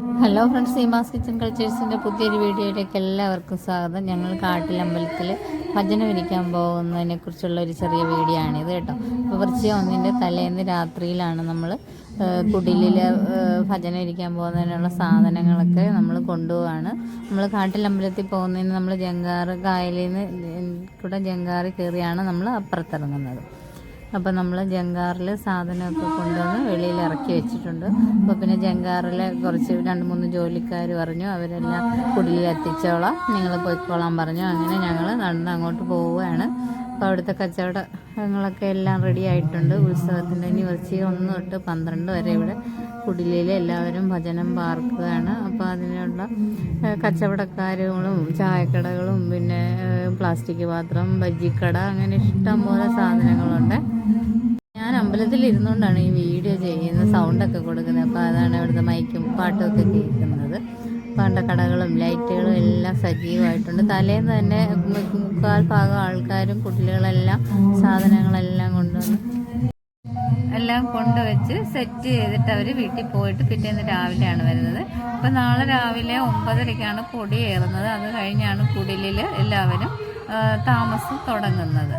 Hello friends Seema's kitchen കൾച്ചേഴ്സിന്റെ പുതിയൊരു വീഡിയോയിലേക്ക് എല്ലാവർക്കും സ്വാഗതം. ഞങ്ങൾ കാട്ടിലമ്പലത്തിൽ ഭജന വിരിക്കാൻ പോകുന്നതിനെ കുറിച്ചുള്ള ഒരു ചെറിയ വീഡിയോ ആണിത് കേട്ടോ. പുലർച്ചെ ഒന്നിന്റെ തലേന്ന് രാത്രിയിലാണ് നമ്മൾ കുടിലിൽ ഭജന ഇരിക്കാൻ പോകുന്നതിനുള്ള സാധനങ്ങളൊക്കെ നമ്മൾ കൊണ്ടുപോവാണ്. നമ്മൾ കാട്ടിലമ്പലത്തിൽ പോകുന്നതിന് നമ്മൾ ജങ്കാറ് കായലിൽ നിന്ന് കൂടെ ജങ്കാറ് കയറിയാണ് നമ്മൾ അപ്പുറത്തിറങ്ങുന്നത്. അപ്പോൾ നമ്മൾ ജങ്കാറിൽ സാധനമൊക്കെ കൊണ്ടുവന്ന് വെളിയിൽ ഇറക്കി വെച്ചിട്ടുണ്ട്. അപ്പോൾ പിന്നെ ജങ്കാറിലെ കുറച്ച് രണ്ട് മൂന്ന് ജോലിക്കാർ പറഞ്ഞു അവരെല്ലാം കുടിയിൽ എത്തിച്ചോളാം. നിങ്ങൾ പോയിക്കോളാൻ പറഞ്ഞു. അങ്ങനെ ഞങ്ങൾ നടന്ന് അങ്ങോട്ട് പോവുകയാണ്. അപ്പോൾ അവിടുത്തെ കച്ചവടങ്ങളൊക്കെ എല്ലാം റെഡി ആയിട്ടുണ്ട്. ഉത്സവത്തിന്റെ ഇനി വെച്ച് ഒന്ന് തൊട്ട് പന്ത്രണ്ട് വരെ ഇവിടെ കുടിലിൽ എല്ലാവരും ഭജനം പാർക്കുകയാണ്. അപ്പോൾ അതിനുള്ള കച്ചവടക്കാരുകളും ചായക്കടകളും പിന്നെ പ്ലാസ്റ്റിക് പാത്രം ബജ്ജിക്കട അങ്ങനെ ഇഷ്ടം പോലെ സാധനങ്ങളുണ്ട്. ഞാൻ അമ്പലത്തിൽ ഇരുന്നുകൊണ്ടാണ് ഈ വീഡിയോ ചെയ്യുന്നത് സൗണ്ടൊക്കെ കൊടുക്കുന്നത്. അപ്പോൾ അതാണ് ഇവിടുത്തെ മൈക്കും പാട്ടും ഒക്കെ കേൾക്കുന്നത്. പണ്ട കടകളും ലൈറ്റുകളും എല്ലാം സജീവമായിട്ടുണ്ട്. തലേന്ന് തന്നെ മുക്കാൽ ഭാഗം ആൾക്കാരും കുട്ടികളെല്ലാം സാധനങ്ങളെല്ലാം കൊണ്ടുവന്ന് എല്ലാം കൊണ്ടുവച്ച് സെറ്റ് ചെയ്തിട്ട് അവർ വീട്ടിൽ പോയിട്ട് പിറ്റേന്ന് രാവിലെയാണ് വരുന്നത്. അപ്പം നാളെ രാവിലെ ഒമ്പതരയ്ക്കാണ് കൊടി ഏറുന്നത്. അത് കഴിഞ്ഞാണ് കുടിലിൽ എല്ലാവരും താമസം തുടങ്ങുന്നത്.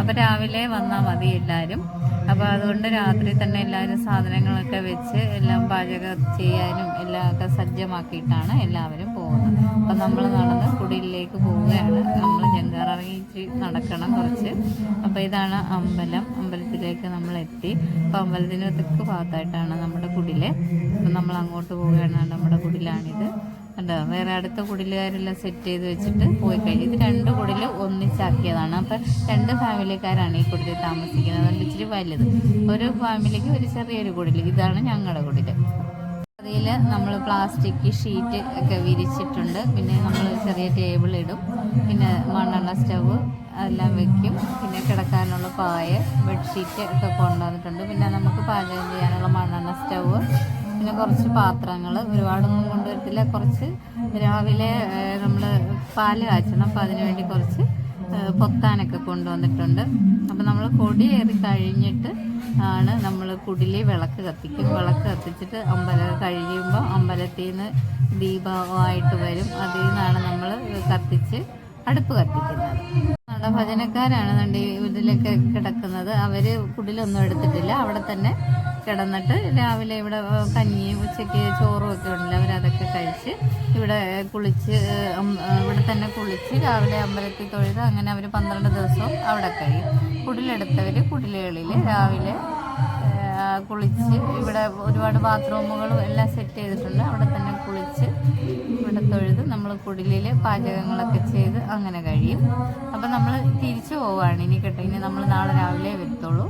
അപ്പോൾ രാവിലെ വന്നാൽ മതി എല്ലാവരും അപ്പോൾ അതുകൊണ്ട് രാത്രി തന്നെ എല്ലാവരും സാധനങ്ങളൊക്കെ വെച്ച് എല്ലാം പാചകം ചെയ്യാനും എല്ലാം ഒക്കെ സജ്ജമാക്കിയിട്ടാണ് എല്ലാവരും പോകുന്നത്. അപ്പം നമ്മൾ നടന്ന് കുടിലിലേക്ക് പോവുകയാണ്. നമ്മൾ ജങ്കാറിറങ്ങി നടക്കണം കുറച്ച്. അപ്പോൾ ഇതാണ് അമ്പലം. അമ്പലത്തിലേക്ക് നമ്മൾ എത്തി. അപ്പോൾ അമ്പലത്തിന് തെക്ക് ഭാഗത്തായിട്ടാണ് നമ്മുടെ കുടിൽ. അപ്പം നമ്മൾ അങ്ങോട്ട് പോവുകയാണ്. നമ്മുടെ കുടിലാണിത്. കണ്ടോ? വേറെ അടുത്ത കുടിലുകാരെല്ലാം സെറ്റ് ചെയ്ത് വെച്ചിട്ട് പോയി കഴിഞ്ഞു. ഇത് രണ്ട് കുടിൽ ഒന്നിച്ചാക്കിയതാണ്. അപ്പം രണ്ട് ഫാമിലിക്കാരാണ് ഈ കുടിലിൽ താമസിക്കുന്നത്. ഇച്ചിരി വലുത്. ഒരു ഫാമിലിക്ക് ഒരു ചെറിയൊരു കുടിൽ. ഇതാണ് ഞങ്ങളുടെ കുടിൽ. അതിൽ നമ്മൾ പ്ലാസ്റ്റിക് ഷീറ്റ് ഒക്കെ വിരിച്ചിട്ടുണ്ട്. പിന്നെ നമ്മൾ ചെറിയ ടേബിൾ ഇടും. പിന്നെ മണ്ണെണ്ണ സ്റ്റവ് എല്ലാം വെക്കും. പിന്നെ കിടക്കാനുള്ള പായ ബെഡ്ഷീറ്റ് ഒക്കെ കൊണ്ടുവന്നിട്ടുണ്ട്. പിന്നെ നമുക്ക് പാചകം ചെയ്യാനുള്ള മണ്ണെണ്ണ സ്റ്റവ് പിന്നെ കുറച്ച് പാത്രങ്ങൾ ഒരുപാടൊന്നും കൊണ്ടുവരത്തില്ല. കുറച്ച് രാവിലെ നമ്മൾ പാൽ കാച്ചണം. അപ്പോൾ അതിനുവേണ്ടി കുറച്ച് പൊത്താനൊക്കെ കൊണ്ടുവന്നിട്ടുണ്ട്. അപ്പം നമ്മൾ കൊടിയേറി കഴിഞ്ഞിട്ട് ആണ് നമ്മൾ കുടിലി വിളക്ക് കത്തിക്കും. വിളക്ക് കത്തിച്ചിട്ട് അമ്പല കഴിയുമ്പോൾ അമ്പലത്തിൽ നിന്ന് ദീപമായിട്ട് വരും. അതിൽ നിന്നാണ് നമ്മൾ കത്തിച്ച് അടുപ്പ് കത്തിക്കുന്നത്. നല്ല ഭജനക്കാരാണ് നമ്മുടെ ഇതിലൊക്കെ കിടക്കുന്നത്. അവർ കുടിലൊന്നും എടുത്തിട്ടില്ല. അവിടെ തന്നെ കിടന്നിട്ട് രാവിലെ ഇവിടെ കഞ്ഞിയും ഉച്ചയ്ക്ക് ചോറും ഒക്കെ ഉണ്ടല്ലോ അവരതൊക്കെ കഴിച്ച് ഇവിടെ കുളിച്ച് ഇവിടെ തന്നെ കുളിച്ച് രാവിലെ അമ്പലത്തിൽ തൊഴുത് അങ്ങനെ അവർ പന്ത്രണ്ട് ദിവസവും അവിടെ കഴിയും. കുടിലെടുത്തവർ കുടിലുകളിൽ രാവിലെ കുളിച്ച് ഇവിടെ ഒരുപാട് ബാത്റൂമുകളും എല്ലാം സെറ്റ് ചെയ്തിട്ടുണ്ട്. അവിടെ തന്നെ കുളിച്ച് ഇവിടെ തൊഴുത് നമ്മൾ കുടിലിൽ പാചകങ്ങളൊക്കെ ചെയ്ത് അങ്ങനെ കഴിയും. അപ്പം നമ്മൾ തിരിച്ചു പോവുകയാണ് ഇനി കേട്ടോ. ഇനി നമ്മൾ നാളെ രാവിലെ വരത്തുള്ളൂ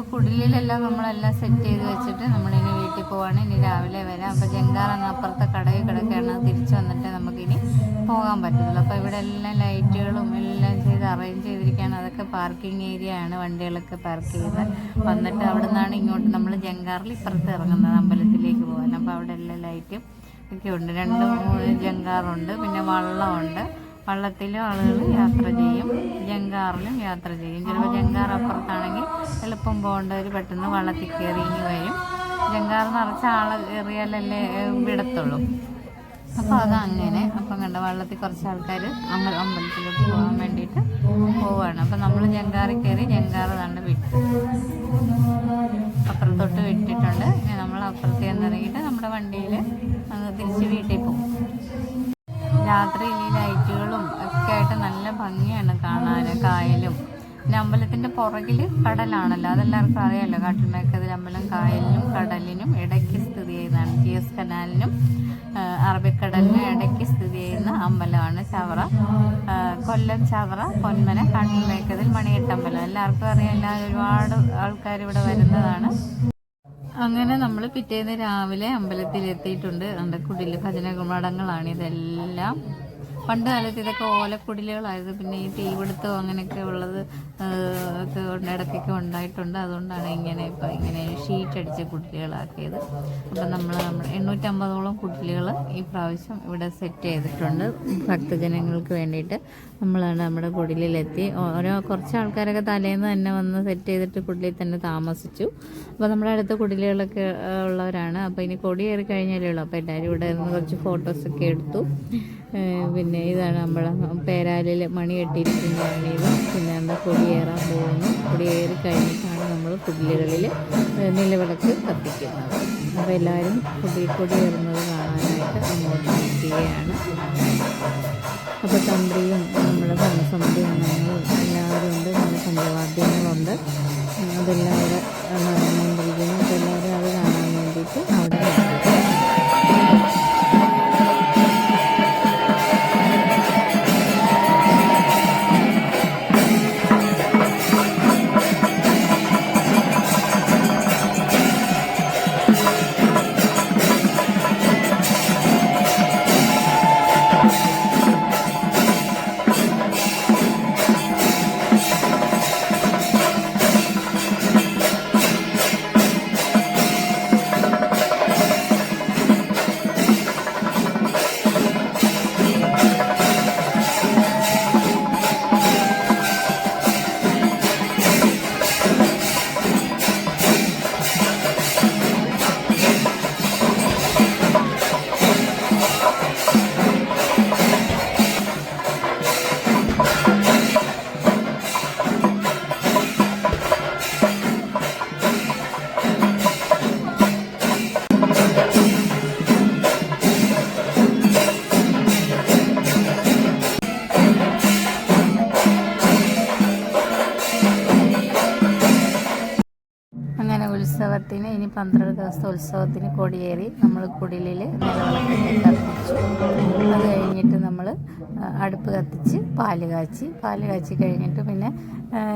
ഇപ്പോൾ കുടിലെല്ലാം നമ്മളെല്ലാം സെറ്റ് ചെയ്ത് വെച്ചിട്ട് നമ്മൾ ഇനി വീട്ടിൽ പോവാണ്. ഇനി രാവിലെ വരാം. അപ്പോൾ ജങ്കാർ അങ്ങ് അപ്പുറത്തെ കടയിൽ കിടക്കുകയാണ്. തിരിച്ചു വന്നിട്ട് നമുക്കിനി പോകാൻ പറ്റത്തുള്ളൂ. അപ്പോൾ ഇവിടെ എല്ലാം ലൈറ്റുകളും എല്ലാം ചെയ്ത് അറേഞ്ച് ചെയ്തിരിക്കുകയാണ്. അതൊക്കെ പാർക്കിംഗ് ഏരിയ ആണ് വണ്ടികളൊക്കെ പാർക്ക് ചെയ്ത് വന്നിട്ട് അവിടെ നിന്നാണ് ഇങ്ങോട്ട് നമ്മൾ ജങ്കാറിൽ ഇപ്പുറത്ത് ഇറങ്ങുന്നത് അമ്പലത്തിലേക്ക് പോകാൻ. അപ്പോൾ അവിടെ എല്ലാം ലൈറ്റും ഒക്കെ ഉണ്ട്. രണ്ട് ജങ്കാറുണ്ട് പിന്നെ വള്ളമുണ്ട്. വള്ളത്തിലും ആളുകൾ യാത്ര ചെയ്യും. ജങ്കാറിലും യാത്ര ചെയ്യും. ചിലപ്പോൾ ജങ്കാർ അപ്പുറത്താണെങ്കിൽ എളുപ്പം പോകേണ്ടവർ പെട്ടെന്ന് വള്ളത്തിൽ കയറി ഇങ്ങി വരും. ജങ്കാർ നിറച്ച ആൾ കയറിയാലല്ലേ വിടത്തുള്ളൂ. അപ്പോൾ അതങ്ങനെ. അപ്പം കണ്ട വള്ളത്തിൽ കുറച്ച് ആൾക്കാർ അമ്പ അമ്പലത്തിലോട്ട് പോകാൻ വേണ്ടിയിട്ട് പോവാണ്. അപ്പം നമ്മൾ ജങ്കാറിൽ കയറി ജങ്കാറ് കണ്ട് വിട്ടു. അപ്പുറത്തോട്ട് വിട്ടിട്ടുണ്ട്. ഇനി നമ്മൾ അപ്പുറത്ത് ചെന്നിറങ്ങിയിട്ട് നമ്മുടെ വണ്ടിയിൽ തിരിച്ച് വീട്ടിൽ പോകും. രാത്രി ഈ ലൈറ്റുകളും ഒക്കെ ആയിട്ട് നല്ല ഭംഗിയാണ് കാണാൻ കായലും. പിന്നെ അമ്പലത്തിന്റെ പുറകിൽ കടലാണല്ലോ അതെല്ലാവർക്കും അറിയാമല്ലോ കാട്ടിൽമേക്കതിൽ അമ്പലം കായലിനും കടലിനും ഇടയ്ക്ക് സ്ഥിതി ചെയ്യുന്നതാണ്. ജി എസ് കനാലിനും അറബിക്കടലിനും ഇടയ്ക്ക് സ്ഥിതി ചെയ്യുന്ന അമ്പലമാണ് ചവറ. കൊല്ലം ചവറ പൊന്മന കാട്ടിൽമേക്കതിൽ മണിയെട്ടമ്പലം എല്ലാവർക്കും അറിയാം എല്ലാവരും ഒരുപാട് ആൾക്കാർ ഇവിടെ വരുന്നതാണ്. അങ്ങനെ നമ്മൾ പിറ്റേന്ന് രാവിലെ അമ്പലത്തിൽ എത്തിയിട്ടുണ്ട് നമ്മുടെ ഭജന മഠങ്ങളാണ് ഇതെല്ലാം. പണ്ട് കാലത്ത് ഇതൊക്കെ ഓലക്കുടിലുകളായിരുന്നു. പിന്നെ ഈ തീപിടുത്തം അങ്ങനെയൊക്കെ ഉള്ളത് ഒക്കെ ഇടയ്ക്കൊക്കെ ഉണ്ടായിട്ടുണ്ട്. അതുകൊണ്ടാണ് ഇങ്ങനെ ഇപ്പോൾ ഇങ്ങനെ ഷീറ്റ് അടിച്ച കുടിലുകളാക്കിയത്. അപ്പം നമ്മൾ എണ്ണൂറ്റമ്പതോളം കുടിലുകൾ ഈ പ്രാവശ്യം ഇവിടെ സെറ്റ് ചെയ്തിട്ടുണ്ട്. ഭക്തജനങ്ങൾക്ക് വേണ്ടിയിട്ട് നമ്മളാണ് നമ്മുടെ കുടിലെത്തി ഓരോ കുറച്ച് ആൾക്കാരൊക്കെ തലേന്ന് തന്നെ വന്ന് സെറ്റ് ചെയ്തിട്ട് കുടിലിൽ തന്നെ താമസിച്ചു. അപ്പോൾ നമ്മുടെ അടുത്ത കുടിലുകളൊക്കെ ഉള്ളവരാണ്. അപ്പോൾ ഇനി കൊടി കയറി കഴിഞ്ഞാലേ ഉള്ളൂ. അപ്പോൾ എല്ലാവരും ഇവിടെ നിന്ന് കുറച്ച് ഫോട്ടോസൊക്കെ എടുത്തു. ഏ, പിന്നെ ഇതാണ് നമ്മളെ പേരാലിൽ മണി കെട്ടിയിരിക്കുന്നതാണ് ഇത്. പിന്നെ നമ്മൾ കൊടിയേറാൻ പോകുന്നു. കൊടിയേറി കഴിഞ്ഞിട്ടാണ് നമ്മൾ കുടിലുകളിൽ നിലവിളക്ക് കത്തിക്കുന്നത്. അപ്പോൾ എല്ലാവരും കൊടി കൊടിയേറുന്നത് കാണാനായിട്ട് അങ്ങോട്ട് നിൽക്കുകയാണ്. അപ്പോൾ തന്ത്രിയും നമ്മുടെ ഭരണസമിതി അംഗങ്ങളും എല്ലാവരും ഉണ്ട്. നമ്മുടെ പഞ്ചവാദ്യങ്ങളുണ്ട് അതെല്ലാവരും നടന്നുകൊണ്ടിരിക്കുന്നു. അപ്പോൾ എല്ലാവരും അത് കാണാൻ വേണ്ടിയിട്ട് അവിടെ ഉത്സവത്തിന് ഇനി പന്ത്രണ്ട് ദിവസത്തെ ഉത്സവത്തിന് കൊടിയേറി നമ്മൾ കുടിലിൽ കത്തിച്ചു അത് കഴിഞ്ഞിട്ട് നമ്മൾ അടുപ്പ് കത്തിച്ച് പാൽ കാച്ചി. പാൽ കാച്ചി കഴിഞ്ഞിട്ട് പിന്നെ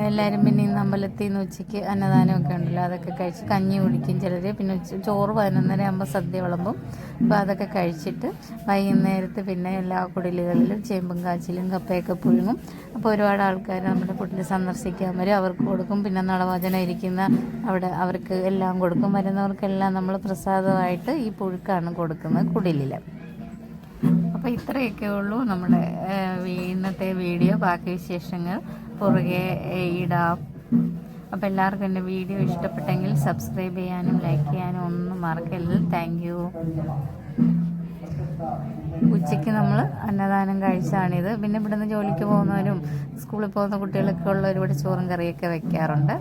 എല്ലാവരും പിന്നെ ഇന്ന് അമ്പലത്തിൽ നിന്ന് ഉച്ചയ്ക്ക് അന്നദാനമൊക്കെ ഉണ്ടല്ലോ അതൊക്കെ കഴിച്ച് കഞ്ഞി കുടിക്കും ചിലർ പിന്നെ ഉച്ച ചോറ് പതിനൊന്നര ആകുമ്പോൾ സദ്യ വിളമ്പും. അപ്പോൾ അതൊക്കെ കഴിച്ചിട്ട് വൈകുന്നേരത്ത് പിന്നെ എല്ലാ കുടിലുകളിലും ചേമ്പും കാച്ചിലും കപ്പയൊക്കെ പുഴുങ്ങും. അപ്പോൾ ഒരുപാട് ആൾക്കാർ നമ്മുടെ കുട്ടിൽ സന്ദർശിക്കാൻ വരും. അവർക്ക് കൊടുക്കും. പിന്നെ നളവചനം ഇരിക്കുന്ന അവിടെ അവർക്ക് എല്ലാം കൊടുക്കും. വരുന്നവർക്കെല്ലാം നമ്മൾ പ്രസാദമായിട്ട് ഈ പുഴുക്കാണ് കൊടുക്കുന്നത് കുടിലിൽ അപ്പോൾ ഇത്രയൊക്കെ ഉള്ളൂ നമ്മുടെ ഇന്നത്തെ വീഡിയോ. ബാക്കി വിശേഷങ്ങൾ പുറകെ ഇടാം. അപ്പോൾ എല്ലാവർക്കും എന്റെ വീഡിയോ ഇഷ്ടപ്പെട്ടെങ്കിൽ സബ്സ്ക്രൈബ് ചെയ്യാനും ലൈക്ക് ചെയ്യാനും ഒന്നും മറക്കല്ല താങ്ക് യു ഉച്ചയ്ക്ക് നമ്മൾ അന്നദാനം കഴിച്ചാണിത്. പിന്നെ ഇവിടുന്ന് ജോലിക്ക് പോകുന്നവരും സ്കൂളിൽ പോകുന്ന കുട്ടികളൊക്കെ ഉള്ള ഒരുപാട് ചോറും കറിയൊക്കെ വെക്കാറുണ്ട്.